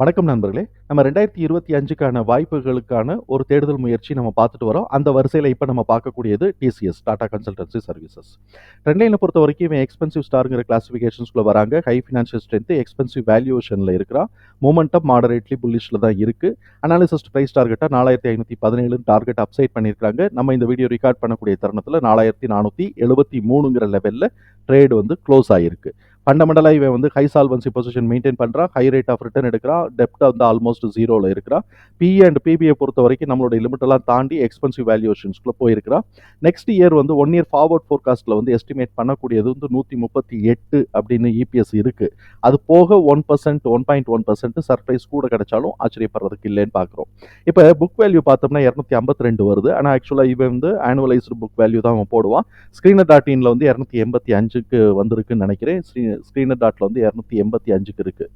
வணக்கம் நண்பர்களே. நம்ம ரெண்டாயிரத்தி இருபத்தி அஞ்சுக்கான வாய்ப்புகளுக்கான ஒரு தேடுதல் முயற்சி நம்ம பார்த்துட்டு வரோம். அந்த வரிசையில் இப்போ நம்ம பார்க்கக்கூடியது டிசிஎஸ் டாடா கன்சல்டன்சி சர்வீசஸ் ட்ரெண்ட்லைனை பொறுத்த வரைக்கும் இவன் எக்ஸ்பென்சிவ் ஸ்டாருங்கிற கிளாஸிஃபிகேஷன்ஸ்குள்ளே வராங்க. ஹை ஃபினான்ஷியல் ஸ்ட்ரென்த் எக்ஸ்பென்சிவ் வேல்யூவேஷனில் இருக்கிறான். மூமெண்டம் மாடரேட்லி புல்லிஷில் தான் இருக்குது அனாலிசிஸ்ட் ப்ரைஸ் டார்கெட்டாக நாலாயிரத்தி ஐநூற்றி பதினேழு டார்கெட் அப்சைட் பண்ணியிருக்காங்க நம்ம இந்த வீடியோ ரெக்கார்ட் பண்ணக்கூடிய தருணத்தில் நாலாயிரத்தி நானூற்றி எழுபத்தி மூணுங்கிற லெவலில் ட்ரேடு வந்து க்ளோஸ் ஆகிருக்கு ஃபண்டமெண்டலாக இவன் வந்து ஹை சால்வன்சி பொசிஷன் மெயின்டைன் பண்ணுறான் ஹை ரேட் ஆஃப் ரிட்டர்ன் எடுக்கிறான். டெப்ட் வந்து ஆல்மோஸ்ட் ஜீரோவில் இருக்கிறான். பிஏ அண்ட் பிபிஐ பொறுத்த வரைக்கும் நம்மளுடைய லிமிட்டெல்லாம் தாண்டி எக்ஸ்பென்சிவ் வேல்யூஷன்ஸ்குள்ளே போயிருக்கிறான். நெக்ஸ்ட் இயர் வந்து ஒன் இயர் ஃபார்வர்ட் ஃபோர்காஸ்ட்டில் வந்து எஸ்டிமேட் பண்ணக்கூடியது வந்து நூற்றி முப்பத்தி எட்டு அப்படின்னு இபிஎஸ் இருக்குது அது போக one percent one point one percent surprise கூட கிடைச்சாலும் ஆச்சரியப்படுறதுக்கு இல்லைன்னு பார்க்குறோம் இப்போ புக் வேல்யூ பார்த்தோம்னா இரநூத்தி ஐம்பத்தி ரெண்டு வருது. ஆனால் ஆக்சுவலாக இவன் வந்து ஆனுவலைஸ்டு புக் வேல்யூ தான் அவன் போடுவான். ஸ்க்ரீனர் டாட் இனில் வந்து இரநூத்தி எண்பத்தி அஞ்சுக்கு வந்திருக்குன்னு நினைக்கிறேன். ஸ்ரீ ஸ்க்ரீனர் டாட்டில் வந்து இரநூத்தி எண்பத்தி அஞ்சுக்கு இருக்குது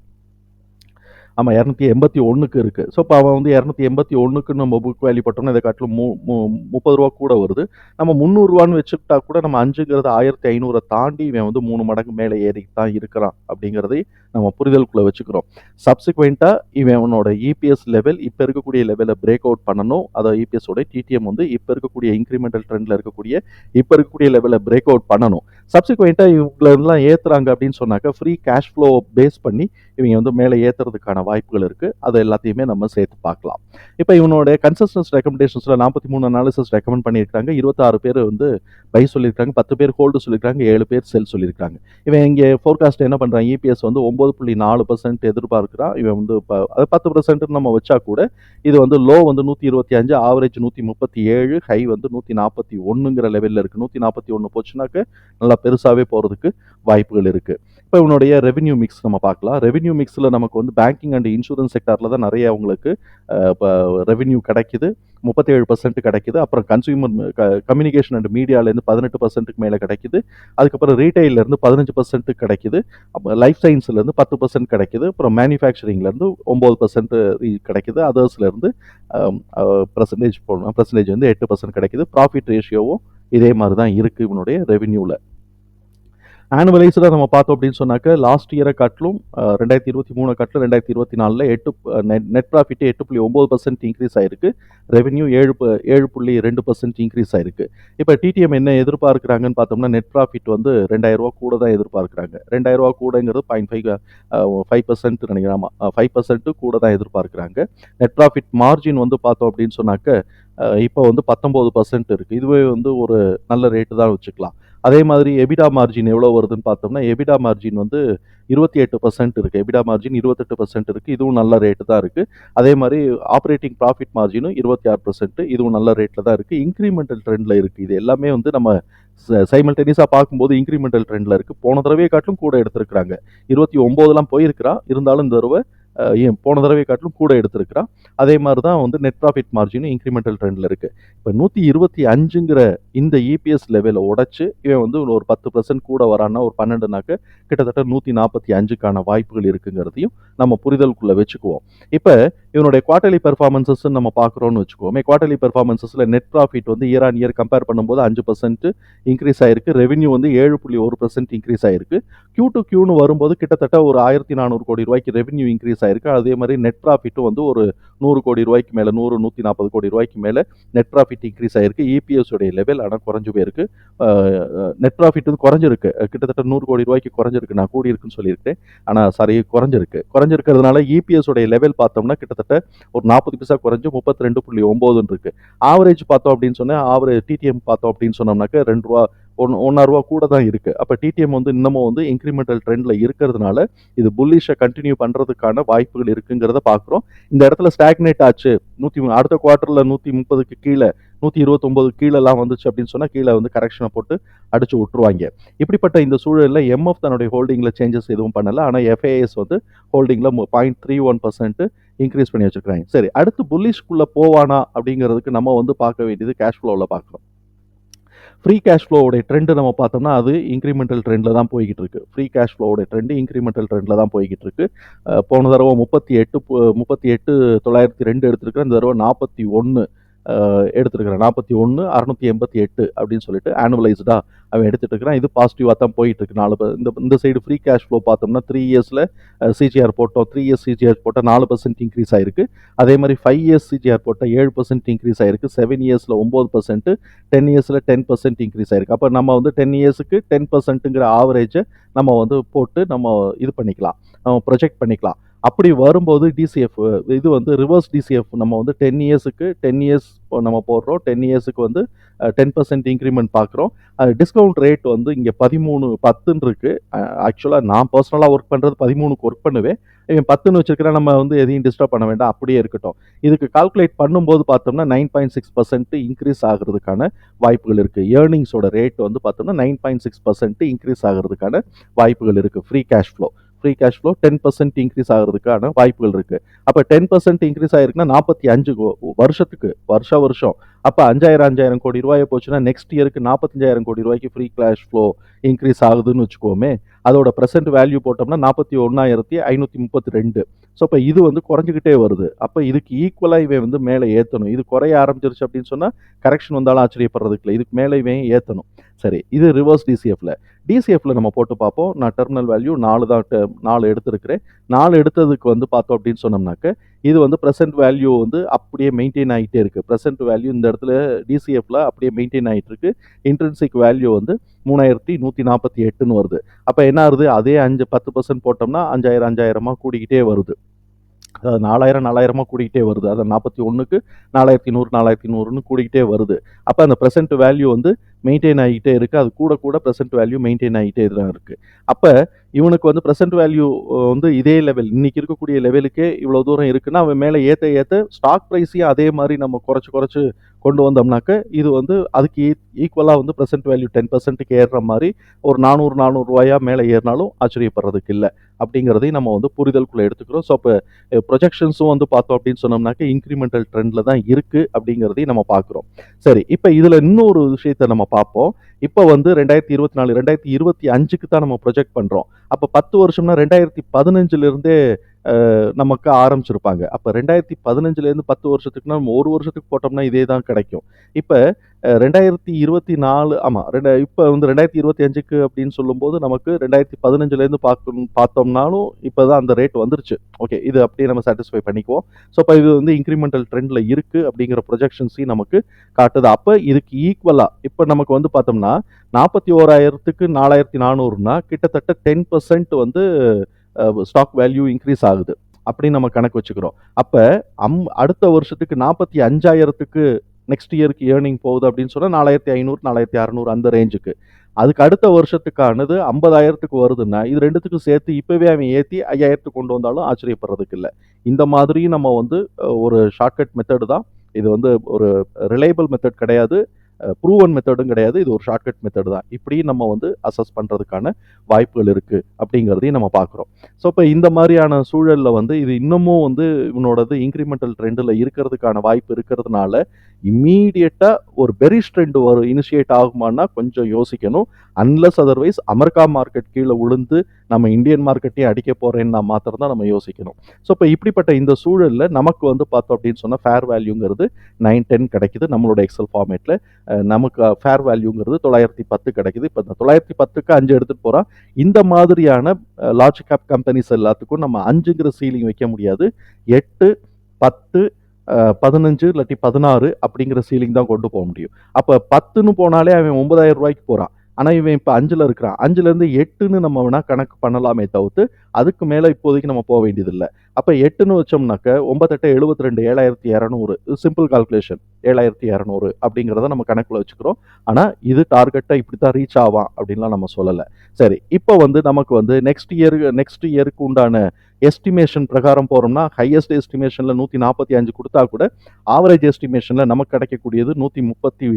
ஆமாம் இரநூத்தி எண்பத்தி ஒன்றுக்கு இருக்குது ஸோ இப்போ அவன் வந்து இரநூத்தி எண்பத்தி ஒன்றுக்கு நம்ம புக் வேல்யூ பட்டோம்னா இதை காட்டிலும் மு மு- முப்பது ரூபா கூட வருது. நம்ம முந்நூறுரூவான்னு வச்சுக்கிட்டா கூட நம்ம அஞ்சுங்கிறது ஆயிரத்தி ஐநூறை தாண்டி இவன் வந்து மூணு மடங்கு மேலே ஏறி தான் இருக்கிறான் அப்படிங்கிறதை நம்ம புரிதலுக்குள்ளே வச்சுக்கிறோம். சப்சிக்வெண்ட்டாக இவனோட இபிஎஸ் லெவல் இப்போ இருக்கக்கூடிய லெவலை பிரேக் அவுட் பண்ணணும். அதை இபிஎஸோட டிடிஎம் வந்து இப்போ இருக்கக்கூடிய இன்க்ரிமெண்டல் ட்ரெண்டில் இருக்கக்கூடிய இப்போ இருக்கக்கூடிய லெவலில் பிரேக் அவுட் பண்ணணும். சப்சிக்வெண்ட்டாக இவங்களெல்லாம் ஏற்றுறாங்க அப்படின்னு சொன்னாக்க ஃப்ரீ கேஷ் ஃப்ளோ பேஸ் பண்ணி இவங்க வந்து மேலே ஏற்றுறதுக்கான வாய்ப்புகள் இருக்குது அது எல்லாத்தையுமே நம்ம சேர்த்து பார்க்கலாம். இப்போ இவனோட கன்சஸ்டன்ஸ் ரெக்கமெண்டேஷன்ஸில் நாற்பத்தி மூணு அனாலிசிஸ் ரெக்கமெண்ட் பண்ணியிருக்காங்க இருபத்தாறு பேர் வந்து பை சொல்லியிருக்காங்க பத்து பேர் ஹோல்டு சொல்லியிருக்காங்க ஏழு பேர் செல் சொல்லியிருக்காங்க இவன் இங்கே ஃபோர்காஸ்ட் என்ன பண்ணுறான் இபிஎஸ் வந்து ஒம்பது புள்ளி நாலு பர்சன்ட் எதிர்பார்க்குறான். இவன் வந்து இப்போ அது பத்து பர்சன்ட்னு நம்ம வச்சா கூட இது வந்து லோ வந்து நூற்றி இருபத்தி அஞ்சு ஆவரேஜ் நூற்றி முப்பத்தி ஏழு ஹை வந்து நூற்றி நாற்பத்தி ஒன்றுங்கிற லெவலில் இருக்குது நூற்றி நாற்பத்தி ஒன்று போச்சுனாக்க நல்லா பெருசாகவே போகிறதுக்கு வாய்ப்புகள் இருக்குது இப்போ இவனுடைய ரெவென்யூ மிக்ஸ் நம்ம பார்க்கலாம். ரெவென்யூ மிக்ஸில் நமக்கு வந்து பேங்கிங் அண்ட் இன்சூரன்ஸ் செக்டாரில் தான் நிறைய அவங்களுக்கு இப்போ ரெவென்யூ கிடைக்குது. முப்பத்தேழு பர்சன்ட் கிடைக்குது. அப்புறம் கன்சியூமர் கம்யூனிகேஷன் அண்ட் மீடியாலேருந்து பதினெட்டு பர்சன்ட்டுக்கு மேலே கிடைக்குது. அதுக்கப்புறம் ரீட்டைலேருந்து பதினஞ்சு பர்சன்ட் கிடைக்குது. அப்புறம் லைஃப் சயின்ஸ்லேருந்து பத்து பர்சன்ட் கிடைக்குது. அப்புறம் மேனுஃபேக்சரிங்லேருந்து ஒம்பது பர்சன்ட் கிடைக்குது. அதர்ஸ்லேருந்து பர்சன்டேஜ் போடணும். பர்சன்டேஜ் வந்து எட்டு பர்சன்ட் கிடைக்குது. ப்ராஃபிட் ரேஷியோவும் இதே மாதிரி தான் இருக்குது இவனுடைய ரெவென்யூவில் ஆனுவலைஸ்டாக நம்ம பார்த்தோம் அப்படின்னு சொன்னாக்க லாஸ்ட் இயரை காட்டிலும் ரெண்டாயிரத்தி இருபத்தி மூணு காட்டிலும் ரெண்டாயிரத்தி இருபத்தி நாலில் எட்டு நெட் நெட் ப்ராஃபிட்டு எட்டு புள்ளி ஒம்பது பர்சன்ட் இன்க்ரீஸ் ஆயிருக்கு. ரெவன்யூ ஏழு ஏழு புள்ளி ரெண்டு பர்சன்ட் இன்க்ரீஸ் ஆயிருக்கு. இப்போ டிடிஎம் என்ன எதிர்பார்க்குறாங்கன்னு பார்த்தோம்னா நெட் ப்ராஃபிட் வந்து ரெண்டாயிரம் ரூபா கூட தான் எதிர்பார்க்குறாங்க. ரெண்டாயிரம் ரூபா கூடங்கிறது பாயிண்ட் ஃபைவ் ஃபைவ் பர்சன்ட் நினைக்கிறாமா ஃபைவ் பர்சன்ட்டு கூட தான் எதிர்பார்க்குறாங்க. நெட் ப்ராஃபிட் மார்ஜின் வந்து பார்த்தோம் அப்படின்னு சொன்னாக்க இப்போ வந்து பத்தொம்போது பர்சன்ட் இருக்குது இதுவே வந்து ஒரு நல்ல ரேட்டு தான் வச்சுக்கலாம். அதே மாதிரி எபிடா மார்ஜின் எவ்வளோ வருதுன்னு பார்த்தோம்னா எபிடா மார்ஜின் வந்து இருபத்தி எட்டு பர்சன்ட் இருக்குது எபிடா மார்ஜின் இருபத்தெட்டு பர்சன்ட் இருக்குது இதுவும் நல்ல ரேட்டு தான் இருக்குது அதே மாதிரி ஆப்ரேட்டிங் ப்ராஃபிட் மார்ஜினும் இருபத்தி ஆறு பர்சன்ட் இதுவும் நல்ல ரேட்டில் தான் இருக்குது இன்க்ரிமெண்டல் ட்ரெண்டில் இருக்குது இது எல்லாமே வந்து நம்ம சைமல்டேனியஸாக பார்க்கும்போது இன்க்ரிமெண்டல் ட்ரெண்டில் இருக்குது போன தடவையை காட்டிலும் கூட எடுத்திருக்கிறாங்க. இருபத்தி ஒம்போதெல்லாம் போயிருக்கிறான் இருந்தாலும் இந்த தடவை ஏன் போன தடவை காட்டிலும் கூட எடுத்திருக்கிறான். அதே மாதிரி தான் வந்து நெட் ப்ராஃபிட் மார்ஜினும் இன்க்ரிமெண்டல் ட்ரெண்டில் இருக்குது இப்போ நூற்றி இருபத்தி அஞ்சுங்கிற இந்த இபிஎஸ் லெவலை உடச்சி இவன் வந்து ஒரு பத்து பர்சன்ட் கூட வரான்னா ஒரு பன்னெண்டுனாக்க கிட்டத்தட்ட நூற்றி நாற்பத்தி அஞ்சுக்கான வாய்ப்புகள் இருக்குங்கிறதையும் நம்ம புரிதலுக்குள்ளே வச்சுக்குவோம். இப்போ இவனுடைய குவார்டர்லி பெர்ஃபார்மன்சஸ் நம்ம பார்க்குறோம்னு வச்சுக்குவோமே குவார்டர்லி பெர்ஃபார்மன்சஸில் நெட் ப்ராஃபிட் வந்து இயர் ஆன் இயர் கம்பேர் பண்ணும்போது அஞ்சு பர்சன்ட் இன்க்ரீஸ் ஆயிருக்கு ரெவன்யூ வந்து ஏழு புள்ளி ஒரு பர்சன்ட் இன்க்ரீஸ் ஆயிருக்கு. கியூ டு கியூன்னு வரும்போது கிட்டத்தட்ட ஒரு ஆயிரத்தி நானூறு கோடி ரூபாய்க்கு ரெவன்யூ இன்க்ரீஸ் ஆயிருக்கு. அதே மாதிரி நெட் ப்ராஃபிட்டும் வந்து ஒரு நூறு கோடி ரூபாய்க்கு மேலே நூறு நூற்றி நாற்பது கோடி ரூபாய்க்கு மேலே நெட் ப்ராஃபிட் இன்க்ரீஸ் ஆயிருக்கு. இபிஎஸ் உடைய லெவல் ஆனால் குறைஞ்சு போயிருக்கு. நெட் ப்ராஃபிட் வந்து குறைஞ்சிருக்கு. கிட்டத்தட்ட நூறு கோடி ரூபாய்க்கு குறைஞ்சிருக்கு. நான் கூடி இருக்குன்னு சொல்லியிருக்கேன். ஆனால் சரி குறைஞ்சிருக்கு. குறைஞ்சிருக்கிறதுனால இபிஎஸ் உடைய லெவல் பார்த்தோம்னா கிட்டத்தட்ட ஒரு நாற்பது பைசா குறைஞ்சு முப்பத்தி ரெண்டு புள்ளி ஒம்போதுன்னு இருக்கு. ஆவரேஜ் பார்த்தோம் அப்படின்னு சொன்னால் ஆவரேஜ் டிடிஎம் பார்த்தோம் அப்படின்னு சொன்னோம்னாக்க ரெண்டு ரூபா ஒன் ஒன்றா ரூபா கூட தான் இருக்குது அப்போ டிடிஎம் வந்து இன்னமும் வந்து இன்க்ரிமெண்டல் ட்ரெண்டில் இருக்கிறதுனால இது புல்லிஷை கண்டினியூ பண்ணுறதுக்கான வாய்ப்புகள் இருக்குங்கிறத பார்க்குறோம் இந்த இடத்துல ஸ்டாக்னேட் ஆச்சு. நூற்றி அடுத்த குவார்ட்டரில் நூற்றி முப்பதுக்கு கீழே நூற்றி இருபத்தொம்போது கீழெல்லாம் வந்துச்சு அப்படின்னு சொன்னால் கீழே வந்து கரெக்ஷனை போட்டு அடிச்சு விட்டுருவாங்க. இப்படிப்பட்ட இந்த சூழலில் எம்எஃப் தன்னுடைய ஹோல்டிங்கில் சேஞ்சஸ் எதுவும் பண்ணலை. ஆனால் எஃப்ஏஎஸ் வந்து ஹோல்டிங்கில் point three one percent increase பண்ணி வச்சுருக்காங்க. சரி அடுத்து புல்லிஷ்குள்ளே போவானா அப்படிங்கிறதுக்கு நம்ம வந்து பார்க்க வேண்டியது கேஷ் ஃப்ளோவில் பார்க்குறோம் ஃப்ரீ கேஷ் ஃப்ளோவோடைய ட்ரெண்டு நம்ம பார்த்தோம்னா அது இன்க்ரிமெண்டல் ட்ரெண்டில் தான் போய்கிட்டு இருக்கு. ஃப்ரீ கேஷ் ஃப்ளோவோடைய ட்ரெண்டு இன்க்ரிமெண்டல் ட்ரெண்டில் தான் போய்கிட்டு இருக்கு. போன தடவை முப்பத்தி எட்டு முப்பத்தி எட்டு தொள்ளாயிரத்தி ரெண்டு எடுத்திருக்கிறேன். இந்த தடவை நாற்பத்தி ஒன்று எடுத்துருக்கிறேன் நாற்பத்தி ஒன்று அறநூற்றி எண்பத்தி எட்டு அப்படின்னு சொல்லிட்டு ஆனுவலைஸ்டாக அவன் எடுத்துகிட்டு இருக்கிறான். இது பாசிட்டிவாக தான் போயிட்டு இருக்கு நாலு இந்த இந்த சைடு ஃப்ரீ கேஷ் ஃப்ளோ பார்த்தோம்னா த்ரீ இயர்ஸில் சிஜிஆர் போட்டோம். த்ரீ இயர்ஸ் சிஜிஆர் போட்டால் நாலு பர்சன்ட் இன்க்ரீஸ் ஆயிருக்கு. அதே மாதிரி ஃபைவ் இயர்ஸ் சிஜிஆர் போட்டால் ஏழு பர்சன்ட் இன்க்ரீஸ் ஆயிருக்கு. செவன் இயர்ஸில் ஒம்பது பர்சன்ட் டென் இயர்ஸில் டென் பர்சன்ட் இன்க்ரீஸ் ஆயிருக்கு. அப்போ நம்ம வந்து டென் இயர்ஸுக்கு டென் பர்சன்ட்டுங்கிற ஆவரேஜை நம்ம வந்து போட்டு நம்ம இது பண்ணிக்கலாம். நம்ம ப்ரொஜெக்ட் பண்ணிக்கலாம். அப்படி வரும்போது டிசிஎஃப் இது வந்து ரிவர்ஸ் டிசிஎஃப் நம்ம வந்து டென் இயர்ஸுக்கு டென் இயர்ஸ் நம்ம போடுறோம். டென் இயர்ஸுக்கு வந்து டென் பர்சன்ட் இன்க்ரிமெண்ட் பார்க்குறோம் டிஸ்கவுண்ட் ரேட் வந்து இங்கே பதிமூணு பத்துன்னு இருக்குது ஆக்சுவலாக நான் பர்சனலாக ஒர்க் பண்ணுறது பதிமூணுக்கு ஒர்க் பண்ணுவேன். இவன் பத்துன்னு வச்சுருக்கிறேன் நம்ம வந்து எதையும் டிஸ்டர்ப் பண்ண வேண்டாம். அப்படியே இருக்கட்டும். இதுக்கு கால்குலேட் பண்ணும்போது பார்த்தோம்னா nine point six percent increase ஆகிறதுக்கான வாய்ப்புகள் இருக்குது ஏர்னிங்ஸோட ரேட் வந்து பார்த்தோம்னா nine point six percent increase ஆகிறதுக்கான வாய்ப்புகள் இருக்குது free cash flow free cash flow ten percent increase ஆகிறதுக்கான வாய்ப்புகள் இருக்குது அப்போ டென் பர்சன்ட் இன்க்ரீஸ் ஆகிருக்குன்னா நாற்பத்தி அஞ்சு வருஷத்துக்கு வருஷ வருஷம் அப்போ அஞ்சாயிரம் அஞ்சாயிரம் கோடி ரூபாயை போச்சுன்னா நெக்ஸ்ட் இயருக்கு நாற்பத்தஞ்சாயிரம் கோடி ரூபாய்க்கு ஃப்ரீ கிளாஷ் ஃப்ளோ இன்க்ரீஸ் ஆகுதுன்னு வச்சுக்கோமே அதோட ப்ரெசென்ட் வேல்யூ போட்டோம்னா நாற்பத்தி ஒன்றாயிரத்தி ஐநூற்றி முப்பத்தி ரெண்டு. ஸோ இப்போ இது வந்து குறைஞ்சிக்கிட்டே வருது. அப்போ இதுக்கு ஈக்குவலாக இவன் வந்து மேலே ஏற்றணும் இது குறைய ஆரம்பிச்சிருச்சு அப்படின்னு சொன்னால் கரெக்ஷன் வந்தாலும் ஆச்சரியப்படுறதுக்கு இல்லை. இதுக்கு மேலே இவன் ஏற்றணும் சரி இது ரிவர்ஸ் டிசிஎஃப்ல டிசிஎஃப்ல நம்ம போட்டு பார்ப்போம். நான் டெர்மினல் வேல்யூ நாலு தான் நாலு எடுத்திருக்கிறேன். நாலு எடுத்ததுக்கு வந்து பார்த்தோம் அப்படின்னு சொன்னோம்னாக்க இது வந்து ப்ரெசென்ட் வேல்யூ வந்து அப்படியே மெயின்டைன் ஆகிட்டே இருக்குது ப்ரெசென்ட் வேல்யூ இந்த இடத்துல டிசிஎஃப்ல அப்படியே மெயின்டைன் ஆகிட்டு இருக்கு இன்ட்ரென்சிக் வேல்யூ வந்து மூணாயிரத்தி நூற்றி நாற்பத்தி எட்டுன்னு வருது. அப்போ என்ன ஆகுது? அதே அஞ்சு பத்து பர்சன்ட் போட்டோம்னா அஞ்சாயிரம் அஞ்சாயிரமாக கூடிக்கிட்டே வருது. அதாவது நாலாயிரம் நாலாயிரமாக கூடிக்கிட்டே வருது. அதை நாற்பத்தி ஒன்றுக்கு நாலாயிரத்தி நூறு நாலாயிரத்தி நூறுன்னு கூடிக்கிட்டே வருது. அப்போ அந்த ப்ரெசென்ட் வேல்யூ வந்து மெயின்டைன் ஆகிட்டே இருக்குது அது கூட கூட ப்ரெசென்ட் வேல்யூ மெயின்டைன் ஆகிட்டே தான் இருக்குது அப்போ இவனுக்கு வந்து ப்ரெசென்ட் வேல்யூ வந்து இதே லெவல் இன்னைக்கு இருக்கக்கூடிய லெவலுக்கே இவ்வளோ தூரம் இருக்குன்னா அவன் மேலே ஏற்ற ஏற்ற ஸ்டாக் ப்ரைஸையும் அதே மாதிரி நம்ம குறைச்சி குறைச்சி கொண்டு வந்தோம்னாக்க இது வந்து அதுக்கு ஈக்குவலாக வந்து ப்ரெசென்ட் வேல்யூ டென் பர்சன்ட்டுக்கு ஏறுற மாதிரி ஒரு நானூறு நானூறுரூவாயா மேலே ஏறினாலும் ஆச்சரியப்படுறதுக்கு இல்லை. அப்படிங்கிறதையும் நம்ம வந்து புரிதலுக்குள்ளே எடுத்துக்கிறோம். ஸோ அப்போ ப்ரொஜெக்ஷன்ஸும் வந்து பார்த்தோம் அப்படின்னு சொன்னோம்னாக்க இன்க்ரிமெண்டல் ட்ரெண்டில் தான் இருக்குது அப்படிங்கிறதையும் நம்ம பார்க்குறோம். சரி இப்போ இதில் இன்னொரு விஷயத்தை நம்ம பார்ப்போம். இப்போ வந்து ரெண்டாயிரத்தி இருபத்தி நாலு ரெண்டாயிரத்தி இருபத்தி அஞ்சுக்கு தான் நம்ம ப்ரொஜெக்ட் பண்ணுறோம் அப்போ பத்து வருஷம்னா ரெண்டாயிரத்தி பதினஞ்சுலேருந்தே நமக்கு ஆரம்பிச்சிருப்பாங்க. அப்போ ரெண்டாயிரத்தி பதினஞ்சுலேருந்து பத்து வருஷத்துக்குனா நம்ம ஒரு வருஷத்துக்கு போட்டோம்னா இதே தான் கிடைக்கும். இப்போ ரெண்டாயிரத்தி இருபத்தி நாலு ஆமாம் ரெண்டா இப்போ வந்து ரெண்டாயிரத்தி இருபத்தி அஞ்சுக்கு அப்படின்னு சொல்லும்போது நமக்கு ரெண்டாயிரத்தி பதினஞ்சுலேருந்து பார்க்கணும் பார்த்தோம்னாலும் இப்போ தான் அந்த ரேட் வந்துருச்சு. ஓகே இது அப்படியே நம்ம சாட்டிஸ்ஃபை பண்ணிக்குவோம். ஸோ இப்போ இது வந்து இன்க்ரிமெண்டல் ட்ரெண்டில் இருக்குது அப்படிங்கிற ப்ரொஜெக்ஷன்ஸையும் நமக்கு காட்டுது. அப்போ இதுக்கு ஈக்குவலாக இப்போ நமக்கு வந்து பார்த்தோம்னா நாற்பத்தி ஓராயிரத்துக்கு நாலாயிரத்தி நானூறுனா கிட்டத்தட்ட டென் பர்சன்ட் வந்து ஸ்டாக் வேல்யூ இன்க்ரீஸ் ஆகுது. அப்படின்னு நம்ம கணக்கு வச்சுக்கிறோம். அப்போ அம் அடுத்த வருஷத்துக்கு நாற்பத்தி அஞ்சாயிரத்துக்கு நெக்ஸ்ட் இயருக்கு ஏர்னிங் போகுது அப்படின்னு சொன்னால் நாலாயிரத்தி ஐநூறு நாலாயிரத்தி அறநூறு அந்த ரேஞ்சுக்கு அதுக்கு அடுத்த வருஷத்துக்கானது ஐம்பதாயிரத்துக்கு வருதுன்னா இது ரெண்டுத்துக்கும் சேர்த்து இப்போவே அவன் ஏற்றி ஐயாயிரத்துக்கு கொண்டு வந்தாலும் ஆச்சரியப்படுறதுக்கு இல்லை. இந்த மாதிரியும் நம்ம வந்து ஒரு ஷார்ட்கட் மெத்தடு தான். இது வந்து ஒரு ரிலையபிள் மெத்தட் கிடையாது. ப்ரூவன் மெத்தடும் கிடையாது. இது ஒரு ஷார்ட்கட் மெத்தடு தான். இப்படி நம்ம வந்து அசஸ் பண்ணுறதுக்கான வாய்ப்புகள் இருக்குது அப்படிங்கிறதையும் நம்ம பார்க்குறோம். ஸோ இப்போ இந்த மாதிரியான சூழலில் வந்து இது இன்னமும் வந்து இவனோடது இன்க்ரிமெண்டல் ட்ரெண்டில் இருக்கிறதுக்கான வாய்ப்பு இருக்கிறதுனால இம்மீடியட்டாக ஒரு பெரிஷ் ட்ரெண்ட் வரும் இனிஷியேட் ஆகுமான்னா கொஞ்சம் யோசிக்கணும். அன்லஸ் அதர்வைஸ் அமெரிக்கா மார்க்கெட் கீழே விழுந்து நம்ம இந்தியன் மார்க்கெட்டையும் அடிக்க போகிறேன்னா மாத்திரம் தான் நம்ம யோசிக்கணும். ஸோ இப்போ இப்படிப்பட்ட இந்த சூழலில் நமக்கு வந்து பார்த்தோம் அப்படின்னு சொன்னால் ஃபேர் வேல்யூங்கிறது நைன் டென் கிடைக்குது நம்மளோட எக்ஸல் ஃபார்மேட்டில் நமக்கு ஃபேர் வேல்யூங்கிறது தொள்ளாயிரத்தி பத்து கிடைக்குது. இப்போ இந்த தொள்ளாயிரத்தி பத்துக்கு அஞ்சு எடுத்துகிட்டு போகிறோம் இந்த மாதிரியான லார்ஜ் கேப் கம்பெனிஸ் எல்லாத்துக்கும் நம்ம அஞ்சுங்கிற சீலிங் வைக்க முடியாது. எட்டு பத்து பதினஞ்சு இல்லாட்டி பதினாறு அப்படிங்கிற சீலிங் தான் கொண்டு போக முடியும். அப்போ பத்துன்னு போனாலே அவன் ஒன்பதாயிரம் ரூபாய்க்கு போகிறான் ஆனால் இவன் இப்போ அஞ்சில் இருக்கிறான். அஞ்சுலேருந்து எட்டுன்னு நம்ம வேணால் கணக்கு பண்ணலாமே தவிர்த்து அதுக்கு மேலே இப்போதைக்கு நம்ம போக வேண்டியதில்லை. அப்போ எட்டுன்னு வச்சோம்னாக்க ஒன்பத்தெட்டு எழுபத்தி ரெண்டு ஏழாயிரத்தி இரநூறு சிம்பிள் கால்குலேஷன் ஏழாயிரத்தி இரநூறு அப்படிங்கிறத நம்ம கணக்கில் வச்சுக்கிறோம். ஆனால் இது டார்கெட்டை இப்படி தான் ரீச் ஆவான் அப்படின்லாம் நம்ம சொல்லலை. சரி இப்போ வந்து நமக்கு வந்து நெக்ஸ்ட் இயர் நெக்ஸ்ட் இயருக்கு உண்டான எஸ்டிமேஷன் பிரகாரம் போகிறோம்னா ஹையஸ்ட் எஸ்டிமேஷனில் நூற்றி நாற்பத்தி அஞ்சு கொடுத்தா கூட ஆவரேஜ் எஸ்டிமேஷனில் நமக்கு கிடைக்கக்கூடியது நூற்றி முப்பத்தி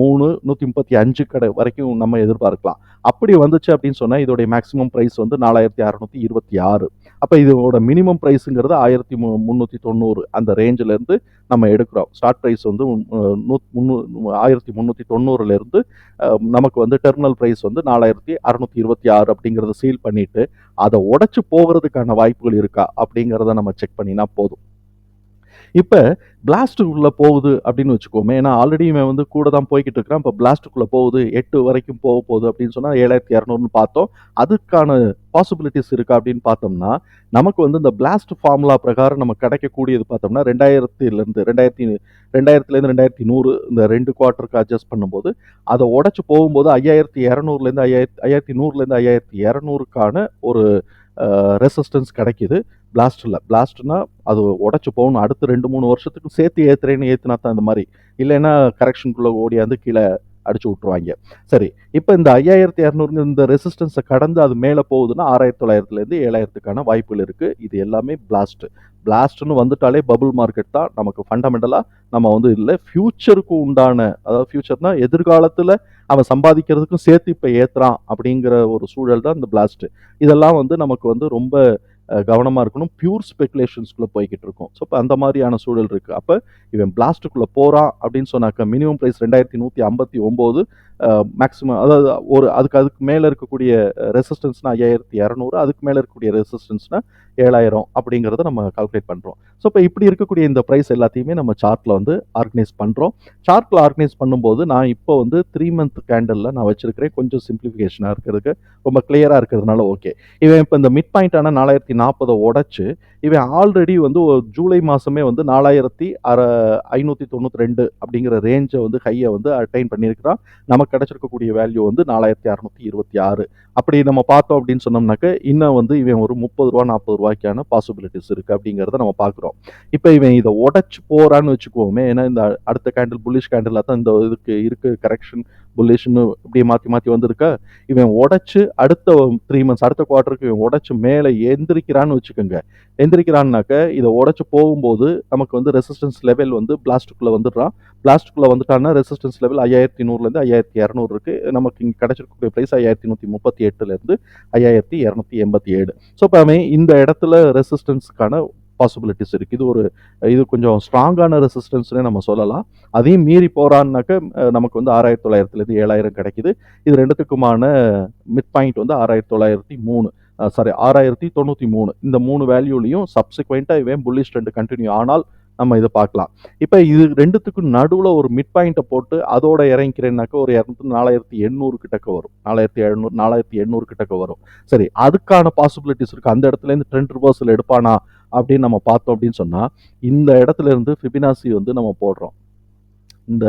மூணு நூற்றி முப்பத்தி அஞ்சு கடை வரைக்கும் நம்ம எதிர்பார்க்கலாம். அப்படி வந்துச்சு அப்படின்னு சொன்னால் இதோடைய மேக்ஸிமம் ப்ரைஸ் வந்து நாலாயிரத்தி அறநூற்றி இருபத்தி ஆறு. அப்போ இதோட மினிமம் ப்ரைஸுங்கிறது ஆயிரத்தி மு முந்நூற்றி தொண்ணூறு அந்த ரேஞ்சிலேருந்து நம்ம எடுக்கிறோம். ஸ்டார்ட் ப்ரைஸ் வந்து நூத் நூ முந்நூ ஆயிரத்தி முந்நூற்றி தொண்ணூறுலேருந்து நமக்கு வந்து டெர்மினல் ப்ரைஸ் வந்து நாலாயிரத்தி அறநூற்றி இருபத்தி ஆறு அப்படிங்கிறத சீல் பண்ணிவிட்டு அதை உடச்சி போகிறதுக்கான வாய்ப்புகள் இருக்கா அப்படிங்கிறத நம்ம செக் பண்ணினா போதும். இப்போ பிளாஸ்டுக்குள்ளே போகுது அப்படின்னு வச்சுக்கோமே ஏன்னா ஆல்ரெடி இவன் வந்து கூட தான் போய்கிட்டு இருக்கிறான். இப்போ பிளாஸ்டுக்குள்ளே போகுது எட்டு வரைக்கும் போக போகுது அப்படின்னு சொன்னால் ஏழாயிரத்தி இரநூறுன்னு பார்த்தோம். அதுக்கான பாசிபிலிட்டிஸ் இருக்கா அப்படின்னு பார்த்தோம்னா நமக்கு வந்து இந்த பிளாஸ்ட் ஃபார்முலா பிரகாரம் நம்ம கிடைக்கக்கூடியது பார்த்தோம்னா ரெண்டாயிரத்திலேருந்து ரெண்டாயிரத்தி ரெண்டாயிரத்துலேருந்து ரெண்டாயிரத்தி நூறு இந்த ரெண்டு குவார்ட்டருக்கு அட்ஜஸ்ட் பண்ணும்போது அதை உடச்சி போகும்போது ஐயாயிரத்தி இரநூறுலேருந்து ஐயாயிரத்தி ஐயாயிரத்தி நூறுலேருந்து ஐயாயிரத்தி இரநூறுக்கான ஒரு ரெசிஸ்டன்ஸ் கிடைக்கிது. பிளாஸ்டில் பிளாஸ்ட்னா அது உடச்சி போகணும். அடுத்த ரெண்டு மூணு வருஷத்துக்கு சேர்த்து ஏற்றுறேன்னு ஏற்றுனா தான் இந்த மாதிரி. இல்லைன்னா கரெக்ஷனுக்குள்ளே ஓடியாந்து கீழே அடிச்சு விட்ருவாங்க சரி. இப்போ இந்த ஐயாயிரத்தி இரநூறுங்க இந்த ரெசிஸ்டன்ஸை கடந்து அது மேலே போகுதுன்னா ஆறாயிரத்தி தொள்ளாயிரத்துலேருந்து ஏழாயிரத்துக்கான வாய்ப்புகள் இருக்குது இது எல்லாமே பிளாஸ்ட்டு பிளாஸ்ட்னு வந்துட்டாலே பபுள் மார்க்கெட் தான் நமக்கு ஃபண்டமெண்டலாக நம்ம வந்து இல்லை ஃப்யூச்சருக்கு உண்டான அதாவது ஃப்யூச்சர்னால் எதிர்காலத்தில் அவன் சம்பாதிக்கிறதுக்கும் சேர்த்து இப்போ ஏற்றுறான் அப்படிங்கிற ஒரு சூழல் தான் இந்த பிளாஸ்ட்டு இதெல்லாம் வந்து நமக்கு வந்து ரொம்ப கவனமாக இருக்கணும். பியூர் ஸ்பெகுலேஷன்ஸ்குள்ளே போய்கிட்டு இருக்கும். ஸோ இப்போ அந்த மாதிரியான சூழல் இருக்குது அப்போ இவன் பிளாஸ்ட்டுக்குள்ளே போகிறான் அப்படின்னு சொன்னாக்க மினிமம் ப்ரைஸ் ரெண்டாயிரத்தி நூற்றி ஐம்பத்தி ஒம்பது மேக்ஸிமம் அதாவது ஒரு அதுக்கு அதுக்கு மேலே இருக்கக்கூடிய ரெசிஸ்டன்ஸ்னா ஐயாயிரத்தி இரநூறு அதுக்கு மேலே இருக்கக்கூடிய ரெசிஸ்டன்ஸ்னா ஏழாயிரம் அப்படிங்கிறத நம்ம கால்குலேட் பண்ணுறோம் ஸோ இப்போ இப்படி இருக்கக்கூடிய இந்த ப்ரைஸ் எல்லாத்தையுமே நம்ம சார்ட்டில் வந்து ஆர்கனைஸ் பண்ணுறோம் சார்ட்டில் ஆர்கனைஸ் பண்ணும்போது நான் இப்போ வந்து த்ரீ மந்த் கேண்டலில் நான் வச்சிருக்கிறேன். கொஞ்சம் சிம்பிளிஃபிகேஷனாக இருக்கிறதுக்கு ரொம்ப கிளியராக இருக்கிறதுனால ஓகே இவன் இப்போ இந்த மிட் பாயிண்டான நாலாயிரத்தி நாற்பதை உடச்சி இவன் ஆல்ரெடி வந்து ஒரு ஜூலை மாதமே வந்து நாலாயிரத்தி அற ஐநூற்றி தொண்ணூற்றி ரெண்டு அப்படிங்கிற ரேஞ்சை வந்து ஹையை வந்து அட்டைன் பண்ணியிருக்கிறான். நமக்கு கிடச்சிருக்கக்கூடிய வேல்யூ வந்து நாலாயிரத்தி அறநூற்றி இருபத்தி ஆறு. அப்படி நம்ம பார்த்தோம் அப்படின்னு சொன்னோம்னாக்க இன்னும் வந்து இவன் ஒரு முப்பது ரூபா நாற்பது ரூபாய்க்கான பாசிபிலிட்டிஸ் இருக்குது அப்படிங்கிறத நம்ம பார்க்குறோம். இப்போ இவன் இதை உடச்சி போகிறான்னு வச்சுக்குவோமே ஏன்னா இந்த அடுத்த கேண்டில் புல்லிஷ் கேண்டில் தான் இந்த இதுக்கு இருக்குது கரெக்ஷன் புல்லிஷ்னு இப்படியே மாற்றி மாற்றி வந்திருக்கா? இவன் உடச்சி அடுத்த த்ரீ மந்த்ஸ் அடுத்த குவார்ட்டருக்கு இவன் உடச்சி மேலே எந்திரிக்கிறான்னு வச்சுக்கோங்க. எந்திரிக்கிறான்னாக்க இதை உடச்சி போகும்போது நமக்கு வந்து ரெசிஸ்டன்ஸ் லெவல் வந்து பிளாஸ்டிக்குள்ளே வந்துடுறான். பிளாஸ்டிக்குள்ளே வந்துட்டான்னா ரெசிஸ்டன்ஸ் லெவல் ஐயாயிரத்தி நூறுலேருந்து ஐயாயிரத்தி இரநூறு இருக்குது நமக்கு இங்கே கிடச்சிருக்கக்கூடிய ப்ரைஸ் ஐயாயிரத்தி நூற்றி முப்பத்தி எட்டுலேருந்து ஐயாயிரத்தி இரநூத்தி எண்பத்தி ஏழு. ஸோ இப்போ அவன் இந்த இடத்துல ரெசிஸ்டன்ஸுக்கான பாசிபிலிட்டிஸ் இருக்குது இது ஒரு இது கொஞ்சம் ஸ்ட்ராங்கான ரெசிஸ்டன்ஸ்னே நம்ம சொல்லலாம். அதையும் மீறி போகிறான்னாக்க நமக்கு வந்து ஆறாயிரத்தி தொள்ளாயிரத்துலேருந்து ஏழாயிரம் கிடைக்குது. இது ரெண்டுத்துக்குமான மிட் பாயிண்ட் வந்து ஆறாயிரத்தி தொள்ளாயிரத்தி மூணு. சாரி ஆறாயிரத்தி தொண்ணூற்றி மூணு. இந்த மூணு வேல்யூலையும் சப்சிக்வெண்ட்டாக இவன் புல்லிஷ் ட்ரெண்ட் கண்டினியூ ஆனால் நம்ம இதை பார்க்கலாம். இப்போ இது ரெண்டுத்துக்கும் நடுவில் ஒரு மிட் பாயிண்ட்டை போட்டு அதோட இறங்கிக்கிறேன்னாக்க ஒரு இரநூத்தி நாலாயிரத்தி எண்ணூறு கிட்டக்க வரும். நாலாயிரத்தி எழுநூறு நாலாயிரத்தி எண்ணூறு கிட்டக்க வரும். சரி அதுக்கான பாசிபிலிட்டிஸ் இருக்குது அந்த இடத்துலேருந்து ட்ரெண்ட் ரிவர்சல் எடுப்பானா? அப்படின்னு நம்ம பார்த்தோம் அப்படின்னு சொன்னால் இந்த இடத்துல இருந்து ஃபிபினாசி வந்து நம்ம போடுறோம். இந்த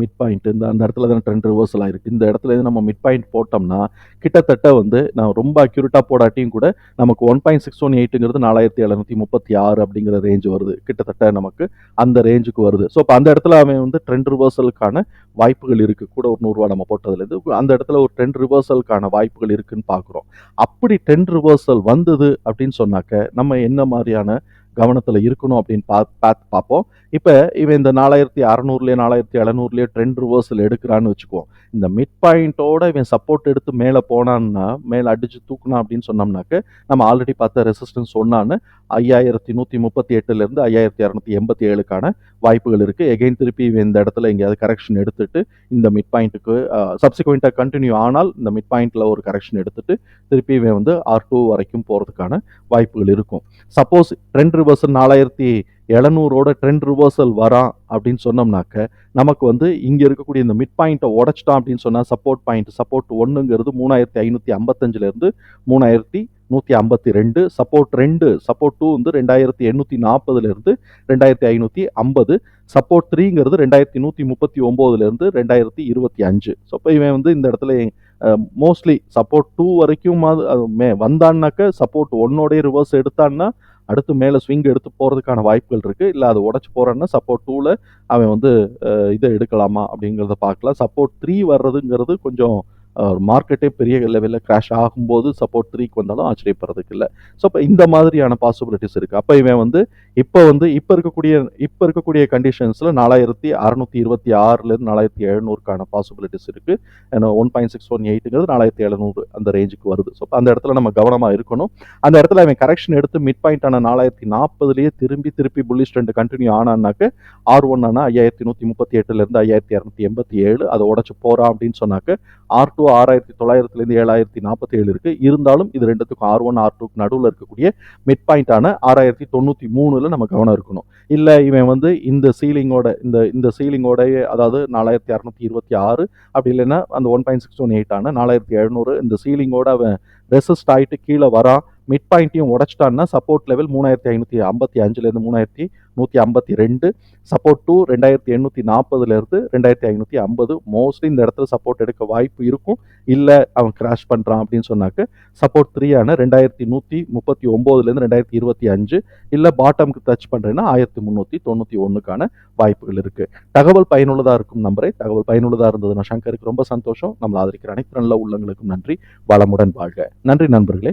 மிட் பாயிண்ட் இந்த அந்த இடத்துல தான் ட்ரெண்ட் ரிவர்சல் ஆயிருக்கு. இந்த இடத்துல இருந்து நம்ம மிட் பாயிண்ட் போட்டோம்னா கிட்டத்தட்ட வந்து நான் ரொம்ப அக்யூரேட்டாக போடாட்டியும் கூட நமக்கு ஒன் பாயிண்ட் சிக்ஸ் ஒன் எயிட்டுங்கிறது நாலாயிரத்தி எழுநூற்றி முப்பத்தி ஆறு அப்படிங்கிற ரேஞ்ச் வருது. கிட்டத்தட்ட நமக்கு அந்த ரேஞ்சுக்கு வருது. ஸோ இப்போ அந்த இடத்துல அவன் வந்து ட்ரெண்ட் ரிவர்சலுக்கான வாய்ப்புகள் இருக்குது கூட ஒரு நூறுரூவா நம்ம போட்டதுலேருந்து அந்த இடத்துல ஒரு ட்ரெண்ட் ரிவர்சலுக்கான வாய்ப்புகள் இருக்குதுன்னு பார்க்குறோம் அப்படி ட்ரெண்ட் ரிவர்சல் வந்தது அப்படின்னு சொன்னாக்க நம்ம என்ன மாதிரியான கவனத்தில் இருக்கணும் அப்படின்னு பா பார்த்து பார்ப்போம் இப்போ இவன் இந்த நாலாயிரத்தி அறநூறுலேயே நாலாயிரத்தி எழுநூறுலேயே ட்ரெண்ட் ரிவர்ஸில் எடுக்கிறான்னு வச்சுக்குவோம். இந்த மிட் பாயிண்ட்டோட இவன் சப்போர்ட் எடுத்து மேலே போனான்னா மேலே அடித்து தூக்குனா அப்படின்னு சொன்னோம்னாக்க நம்ம ஆல்ரெடி பார்த்த ரெசிஸ்டன்ஸ் சொன்னான்னு ஐயாயிரத்தி நூற்றி முப்பத்தி எட்டுலேருந்து ஐயாயிரத்தி இரநூத்தி எண்பத்தி ஏழுக்கான வாய்ப்புகள் இருக்குது எகைன் திருப்பி இவன் இந்த இடத்துல எங்கேயாவது கரெக்ஷன் எடுத்துட்டு இந்த மிட் பாயிண்ட்டுக்கு சப்சிக்வெண்ட்டாக கண்டினியூ ஆனால் இந்த மிட் பாயிண்ட்டில் ஒரு கரெக்ஷன் எடுத்துட்டு திருப்பி இவன் வந்து ஆர் டூ வரைக்கும் போகிறதுக்கான வாய்ப்புகள் இருக்கும். சப்போஸ் ட்ரெண்ட் ரிவர்சல் நாலாயிரத்தி எழுநூறோட ட்ரெண்ட் ரிவர்சல் வரான் அப்படின்னு சொன்னோம்னாக்க நமக்கு வந்து இங்கே இருக்கக்கூடிய இந்த மிட் பாயிண்ட்டை உடச்சிட்டான் அப்படின்னு சொன்னால் சப்போர்ட் பாயிண்ட் சப்போர்ட் ஒன்றுங்கிறது மூணாயிரத்தி ஐநூற்றி ஐம்பத்தஞ்சிலேருந்து மூணாயிரத்தி நூற்றி ஐம்பத்தி ரெண்டு சப்போர்ட் ரெண்டு சப்போர்ட் டூ வந்து ரெண்டாயிரத்தி எண்ணூற்றி நாற்பதுலேருந்து ரெண்டாயிரத்தி ஐநூற்றி ஐம்பது சப்போர்ட் த்ரீங்கிறது ரெண்டாயிரத்தி நூற்றி முப்பத்தி ஒம்போதுலேருந்து ரெண்டாயிரத்தி இருபத்தி அஞ்சு. ஸோ இப்போ இவன் வந்து இந்த இடத்துல மோஸ்ட்லி சப்போர்ட் டூ வரைக்கும் அது மே வந்தான்னாக்க சப்போர்ட் ஒன்னோடய ரிவர்ஸ் எடுத்தான்னா அடுத்து மேலே ஸ்விங் எடுத்து போகிறதுக்கான வாய்ப்புகள் இருக்குது இல்லை அது உடச்சி போகிறான்னா சப்போர்ட் டூவில் அவன் வந்து இதை எடுக்கலாமா அப்படிங்கிறத பார்க்கலாம். சப்போர்ட் த்ரீ வர்றதுங்கிறது கொஞ்சம் மார்க்கெட்டே பெரிய லெவலில் கிராஷ் ஆகும்போது சப்போர்ட் த்ரீக்கு வந்தாலும் ஆச்சரியப்படுறதுக்கு இல்லை. ஸோ இப்போ இந்த மாதிரியான பாசிபிலிட்டிஸ் இருக்குது அப்போ இவன் வந்து இப்போ வந்து இப்போ இருக்கக்கூடிய இப்போ இருக்கக்கூடிய கண்டிஷன்ஸில் நாலாயிரத்தி அறநூற்றி இருபத்தி ஆறுலேருந்து நாலாயிரத்தி எழுநூறுக்கான பாசிபிலிட்டிஸ் இருக்குது ஏன்னா ஒன் பாயிண்ட் சிக்ஸ் ஒன் எயிட்டுங்கிறது நாலாயிரத்தி எழுநூறு அந்த ரேஞ்சுக்கு வருது. ஸோ அந்த இடத்துல நம்ம கவனமாக இருக்கணும். அந்த இடத்துல அவன் கரெக்ஷன் எடுத்து மிட் பாயிண்டான நாலாயிரத்தி நாற்பதுலேயே திரும்பி திருப்பி புல்லிஷ் ட்ரெண்ட் கண்டினியூ ஆனான்னாக்க ஆர் ஒன் ஆனால் ஐயாயிரத்தி நூற்றி முப்பத்தி எட்டுலேருந்து ஐயாயிரத்தி இரநூத்தி எண்பத்தி ஏழு அதை உடச்சு போகிறான் அப்படின்னு சொன்னாக்க ஆர் டூ ஆறாயிரத்தி தொள்ளாயிரத்துலேருந்து ஏழாயிரத்தி நாற்பத்தி ஏழு இருக்குது இருந்தாலும் இது ரெண்டுத்துக்கும் ஆர் ஒன் ஆர் டூக்கு நடுவில் இருக்கக்கூடிய மிட் பாயிண்டான ஆறாயிரத்தி தொண்ணூற்றி மூணு பண்ணுறதுல நம்ம கவனம் இருக்கணும். இல்லை இவன் வந்து இந்த சீலிங்கோட இந்த இந்த சீலிங்கோடைய அதாவது நாலாயிரத்தி அறநூற்றி இருபத்தி ஆறு அப்படி இல்லைன்னா அந்த ஒன் பாயிண்ட் சிக்ஸ் ஒன் எயிட்டான நாலாயிரத்தி எழுநூறு இந்த சீலிங்கோட அவன் ரெசிஸ்ட் ஆகிட்டு கீழே வரான். மிட் பாயிண்ட்டையும் உடச்சிட்டான்னா சப்போர்ட் லெவல் மூணாயிரத்தி ஐநூற்றி ஐம்பத்தி அஞ்சுலேருந்து மூணாயிரத்தி நூற்றி ஐம்பத்தி ரெண்டு சப்போர்ட் டூ ரெண்டாயிரத்தி எண்ணூற்றி நாற்பதுலேருந்து ரெண்டாயிரத்தி ஐநூற்றி ஐம்பது. மோஸ்ட்லி இந்த இடத்துல சப்போர்ட் எடுக்க வாய்ப்பு இருக்கும். இல்லை அவன் கிராஷ் பண்ணுறான் அப்படின்னு சொன்னாக்க சப்போர்ட் த்ரீயான ரெண்டாயிரத்தி நூற்றி முப்பத்தி ஒம்போதுலேருந்து ரெண்டாயிரத்தி இருபத்தி அஞ்சு. இல்லை பாட்டம்க்கு டச் பண்ணுறேன்னா ஆயிரத்தி முந்நூற்றி தொண்ணூற்றி ஒன்றுக்கான வாய்ப்புகள் இருக்குது தகவல் பயனுள்ளதாக இருக்கும் நம்பரை. தகவல் பயனுள்ளதாக இருந்ததுன்னா சங்கருக்கு ரொம்ப சந்தோஷம். நம்மளை ஆதரிக்கிற அனைத்து நல்ல உள்ளங்களுக்கும் நன்றி. வளமுடன் வாழ்க. நன்றி நண்பர்களே.